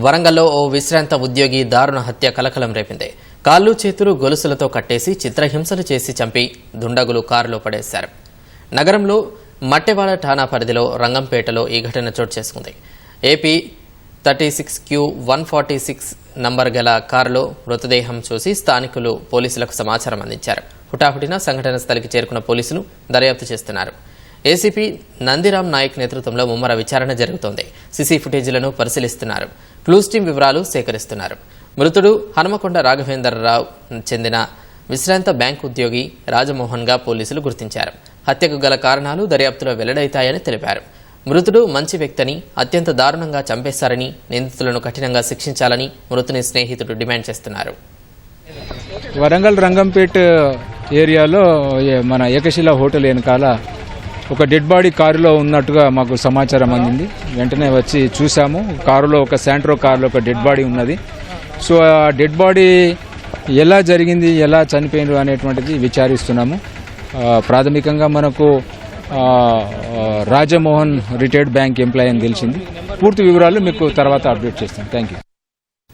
వరంగల్లో ఓ విశ్రాంత ఉద్యోగి దారుణ హత్య కలకలం రేపింది. కాళ్ళు చేతులు గొలుసులతో కట్టేసి చిత్రహింసలు చేసి చంపి దుండగులు కారులో పడేశారు. నగరంలో మట్టెవాడ ఠాణా పరిధిలో రంగంపేటలో ఈ ఘటన చోటు చేసుకుంది. AP thirty six Q one forty six number గల కారులో మృతదేహం చూసి స్థానికులు పోలీసులకు సమాచారం అందించారు. హుటాహుటిన సంఘటన స్థలికి చేరుకున్న పోలీసులు దర్యాప్తు చేస్తున్నారు. ఏసీపీ నందిరామ్ నాయక్ నేతృత్వంలో ముమ్మర విచారణ జరుగుతోంది. సీసీ ఫుటేజీలను పరిశీలిస్తున్నారు. క్లూస్ టీం వివరాలు సేకరిస్తున్నారు. మృతుడు హనుమకొండ రాఘవేంద్రరావు చెందిన విశ్రాంత బ్యాంక్ ఉద్యోగి రాజమోహన్గా పోలీసులు గుర్తించారు. హత్యకు గల కారణాలు దర్యాప్తులో వెల్లడైతాయని తెలిపారు. మృతుడు మంచి వ్యక్తిని అత్యంత దారుణంగా చంపేశారని నిందితులను కఠినంగా శిక్షించాలని మృతుని స్నేహితుడు డిమాండ్ చేస్తున్నారు. వరంగల్ రంగంపేట్ ఏరియాలో మన ఏకశిల హోటల్ వెనకాల ఒక డెడ్ బాడీ కారులో ఉన్నట్టుగా మాకు సమాచారం అందింది. వెంటనే వచ్చి చూసాము కారులో ఒక శాంట్రో కారులో ఒక డెడ్ బాడీ ఉన్నది. సో ఆ డెడ్ బాడీ ఎలా జరిగింది ఎలా చనిపోయినారు అనేటువంటిది విచారిస్తున్నాము. ప్రాథమికంగా మనకు రాజమోహన్ రిటైర్డ్ బ్యాంక్ ఎంప్లాయీ అని తెలిసింది. పూర్తి వివరాలు మీకు తర్వాత అప్డేట్ చేస్తాను థ్యాంక్ యూ